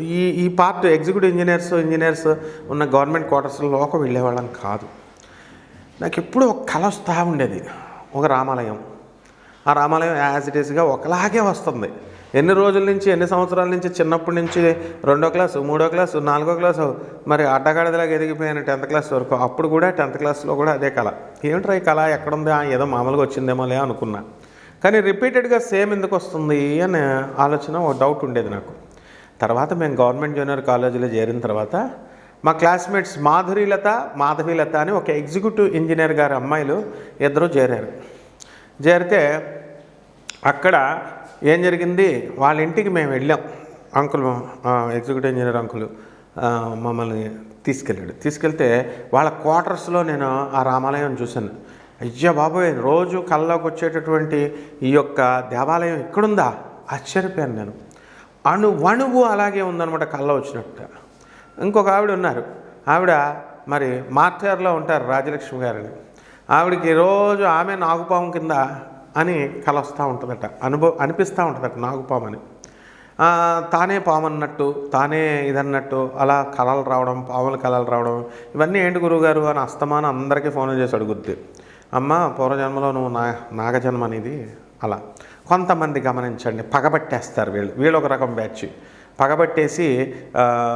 ఈ ఈ part executive engineers engineers ఉన్న గవర్నమెంట్ క్వార్టర్స్లోకి వెళ్ళేవాళ్ళం కాదు. నాకు ఎప్పుడూ ఒక కళ వస్తూ ఉండేది ఒక రామాలయం. ఆ రామాలయం యాజ్ ఇట్ ఈస్గా ఒకలాగే వస్తుంది. ఎన్ని రోజుల నుంచి ఎన్ని సంవత్సరాల నుంచి చిన్నప్పటి నుంచి రెండో క్లాసు మూడో క్లాసు నాలుగో క్లాసు మరి అడ్డగాడిదలాగా ఎదిగిపోయాను టెన్త్ క్లాస్ వరకు అప్పుడు కూడా టెన్త్ క్లాస్లో కూడా అదే కళ. ఏమిట్రా ఈ కళ? ఎక్కడుంది? ఏదో మామూలుగా వచ్చిందేమోలే అనుకున్నా. కానీ రిపీటెడ్గా సేమ్ ఎందుకు వస్తుంది అనే ఆలోచన ఒక డౌట్ ఉండేది నాకు. తర్వాత మేము గవర్నమెంట్ జూనియర్ కాలేజీలో చేరిన తర్వాత మా క్లాస్మేట్స్ మాధురీలత మాధవీలత అని ఒక ఎగ్జిక్యూటివ్ ఇంజనీర్ గారి అమ్మాయిలు ఇద్దరు చేరారు. చేరితే అక్కడ ఏం జరిగింది? వాళ్ళ ఇంటికి మేము వెళ్ళాం. అంకుల్ ఎగ్జిక్యూటివ్ ఇంజనీర్ అంకుల్ మమ్మల్ని తీసుకెళ్ళాడు. తీసుకెళ్తే వాళ్ళ క్వార్టర్స్లో నేను ఆ రామాలయం చూశాను. అయ్యా బాబోయ్ రోజు కళ్ళలోకి వచ్చేటటువంటి ఈ యొక్క దేవాలయం ఇక్కడుందా? ఆశ్చర్యపోయాను నేను. అణు వణువు అలాగే ఉందనమాట కళ్ళ వచ్చినట్టు ఇంకొక ఆవిడ ఉన్నారు. ఆవిడ మరి మార్చార్లో ఉంటారు రాజలక్ష్మి గారని. ఆవిడకి రోజు ఆమె నాగుపాము కింద అని కల వస్తూ ఉంటుందట. అనుభవం అనిపిస్తూ ఉంటుందట నాగుపాము అని. తానే పాము అన్నట్టు తానే ఇదన్నట్టు అలా కళలు రావడం పాముల కళలు రావడం ఇవన్నీ ఏంటి గురువుగారు అని అస్తమానం అందరికీ ఫోన్ చేసి అడుగుద్ది. అమ్మ పూర్వజన్మలో నువ్వు నా నాగజన్మ అనేది అలా. కొంతమంది గమనించండి పగబట్టేస్తారు వీళ్ళు. వీళ్ళు ఒక రకం బ్యాచ్. పగబట్టేసి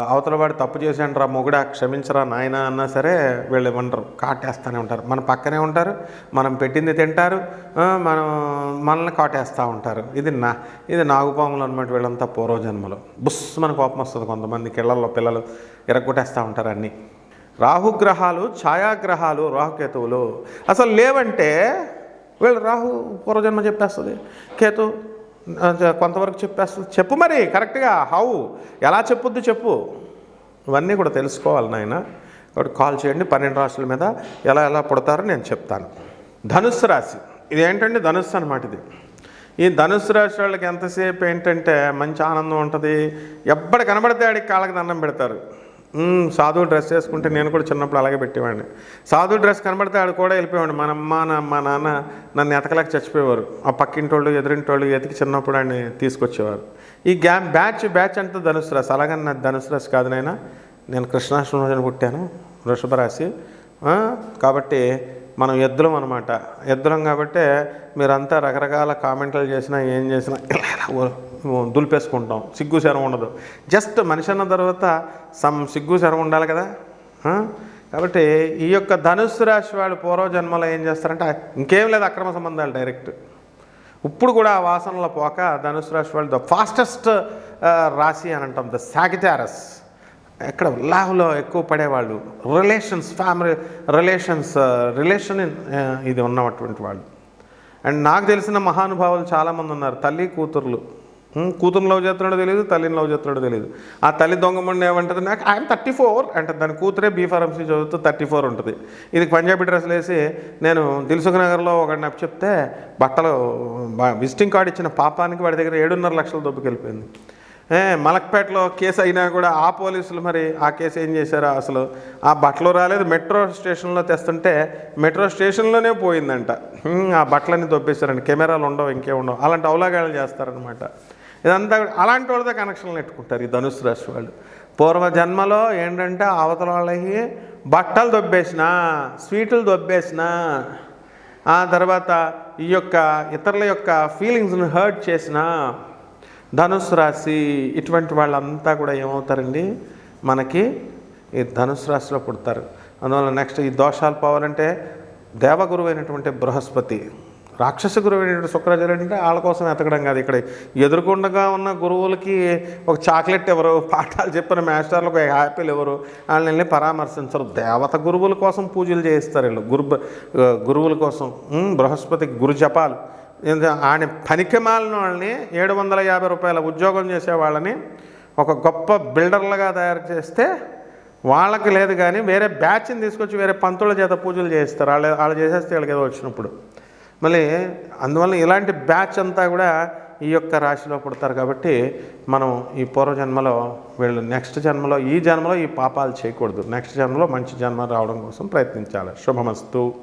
అవతల వాడు తప్పు చేశాడు మొగుడా క్షమించరా నాయన అన్నా సరే వీళ్ళు ఏమంటారు కాటేస్తూనే ఉంటారు. మన పక్కనే ఉంటారు మనం పెట్టింది తింటారు మనం మనల్ని కాటేస్తూ ఉంటారు. ఇది నా ఇది నాగుపాములు అనమాట వీళ్ళంతా పూర్వజన్మలు. బుస్ మన కోపం వస్తుంది కొంతమంది కిళ్ళల్లో పిల్లలు ఇరగొట్టేస్తూ ఉంటారు అన్నీ. రాహుగ్రహాలు ఛాయాగ్రహాలు రాహుకేతువులు. అసలు లేవంటే వీళ్ళు రాహు పూర్వజన్మ చెప్పేస్తుంది. కేతు కొంతవరకు చెప్పేస్తుంది. చెప్పు మరి కరెక్ట్గా హౌ ఎలా చెప్పొద్దు చెప్పు. ఇవన్నీ కూడా తెలుసుకోవాలి నాయన. కాబట్టి కాల్ చేయండి పన్నెండు రాశుల మీద ఎలా ఎలా పుడతారో నేను చెప్తాను. ధనుస్సు రాశి. ఇది ఏంటంటే ధనుస్సు అనమాట ఇది. ఈ ధనుస్సు రాశి వాళ్ళకి ఎంతసేపు ఏంటంటే మంచి ఆనందం ఉంటుంది. ఎప్పటి కనబడితే ఆడికి కాళ్ళకి దండం పెడతారు. సాధువు డ్రెస్ వేసుకుంటే నేను కూడా చిన్నప్పుడు అలాగే పెట్టేవాడిని. సాధువు డ్రెస్ కనబడితే ఆడు కూడా వెళ్ళిపోయాడు మన అమ్మ నా మా నాన్న నన్ను ఎతకలేక చచ్చిపోయేవారు. ఆ పక్కింటోళ్ళు ఎదురింటోళ్ళు ఎతికి చిన్నప్పుడు ఆయన తీసుకొచ్చేవారు. ఈ గ్యా బ్యాచ్ బ్యాచ్ అంతా ధనుసు రాశి. అలాగని నా ధనుసు రాశి కాదు నాయన. నేను కృష్ణాష్టమి పుట్టాను వృషభ రాశి. కాబట్టి మనం ఎద్దులం అనమాట ఎద్దులం కాబట్టి మీరంతా రకరకాల కామెంట్లు చేసినా ఏం చేసినా ఇలా దులిపేసుకుంటాం. సిగ్గు శరం ఉండదు. జస్ట్ మనిషి అన్న తర్వాత సమ్ సిగ్గు శరం ఉండాలి కదా? కాబట్టి ఈ యొక్క ధనుస్సు రాశి వాళ్ళు పూర్వజన్మలో ఏం చేస్తారంటే ఇంకేం లేదు అక్రమ సంబంధాలు డైరెక్ట్. ఇప్పుడు కూడా ఆ వాసనలో పోక ధనుసు రాశి వాళ్ళు ద ఫాస్టెస్ట్ రాశి అని అంటాం. ద సాగిటారస్ ఎక్కడ లాహ్లో ఎక్కువ పడేవాళ్ళు. రిలేషన్స్ ఫ్యామిలీ రిలేషన్స్ రిలేషన్ ఇది ఉన్నటువంటి వాళ్ళు. అండ్ నాకు తెలిసిన మహానుభావులు చాలామంది ఉన్నారు. తల్లి కూతుర్లు. కూతురు కూతురుని లవ్ చేస్తున్నాడో తెలియదు తల్లిని లవ్ చేస్తున్నాడో తెలియదు ఆ తల్లి దొంగమండి ఏమంటుంది? నాకు ఐఎమ్ థర్టీ ఫోర్ అంటే దాని కూతురే బీ ఫార్మసీ చదువుతూ థర్టీ ఫోర్ ఉంటుంది. ఇది పంజాబీ డ్రెస్సులు వేసి నేను దిల్సుఖ్ నగర్లో ఒక నప్పు చెప్తే బట్టలు విజిటింగ్ కార్డు ఇచ్చిన పాపానికి వాడి దగ్గర ఏడున్నర లక్షలు దొబ్బుకెళ్ళిపోయింది ఏ, మలక్పేటలో కేసు అయినా కూడా ఆ పోలీసులు మరి ఆ కేసు ఏం చేశారా అసలు? ఆ బట్టలు రాలేదు. మెట్రో స్టేషన్లో తెస్తుంటే మెట్రో స్టేషన్లోనే పోయిందంట. ఆ బట్టలన్నీ దొబ్బేశారండి కెమెరాలు ఉండవు ఇంకే ఉండవు అలాంటి అవలాగాలు చేస్తారనమాట ఇదంతా కూడా అలాంటి వాళ్ళతో కనెక్షన్లు పెట్టుకుంటారు ఈ ధనుసు రాశి వాళ్ళు. పూర్వ జన్మలో ఏంటంటే అవతల వాళ్ళకి బట్టలు దొబ్బేసిన స్వీట్లు దొబ్బేసిన ఆ తర్వాత ఈ యొక్క ఇతరుల యొక్క ఫీలింగ్స్ని హర్ట్ చేసిన ధనుసు రాశి ఇటువంటి వాళ్ళంతా కూడా ఏమవుతారండి? మనకి ఈ ధనుసు రాశిలో పుడతారు. అందువల్ల నెక్స్ట్ ఈ దోషాలు పోవాలంటే దేవగురువు అయినటువంటి బృహస్పతి. రాక్షస గురువు అయినటువంటి శుక్రాచార్యుడు అంటే వాళ్ళ కోసం ఎతకడం కాదు. ఇక్కడ ఎదుర్కొండగా ఉన్న గురువులకి ఒక చాక్లెట్ ఎవరు పాఠాలు చెప్పిన మాస్టర్లకు ఒక యాపిల్ ఎవరు వాళ్ళని పరామర్శించరు. దేవత గురువుల కోసం పూజలు చేయిస్తారు వీళ్ళు. గురు గురువుల కోసం బృహస్పతి బృహస్పతికి గురు జపాలు. ఆయన పనికిమాలిన వాళ్ళని ఏడు వందల యాభై రూపాయల ఉద్యోగం చేసే వాళ్ళని ఒక గొప్ప బిల్డర్లుగా తయారు చేస్తే వాళ్ళకి లేదు కానీ వేరే బ్యాచ్ని తీసుకొచ్చి వేరే పంతుల చేత పూజలు చేయిస్తారు. వాళ్ళు వాళ్ళు చేసేస్తే వీళ్ళకి ఏదో వచ్చినప్పుడు. మళ్ళీ అందువల్ల ఇలాంటి బ్యాచ్ అంతా కూడా ఈ యొక్క రాశిలో పుడతారు కాబట్టి మనం ఈ పూర్వజన్మలో వీళ్ళు నెక్స్ట్ జన్మలో ఈ జన్మలో ఈ పాపాలు చేయకూడదు. నెక్స్ట్ జన్మలో మంచి జన్మ రావడం కోసం ప్రయత్నించాలి. శుభమస్తు.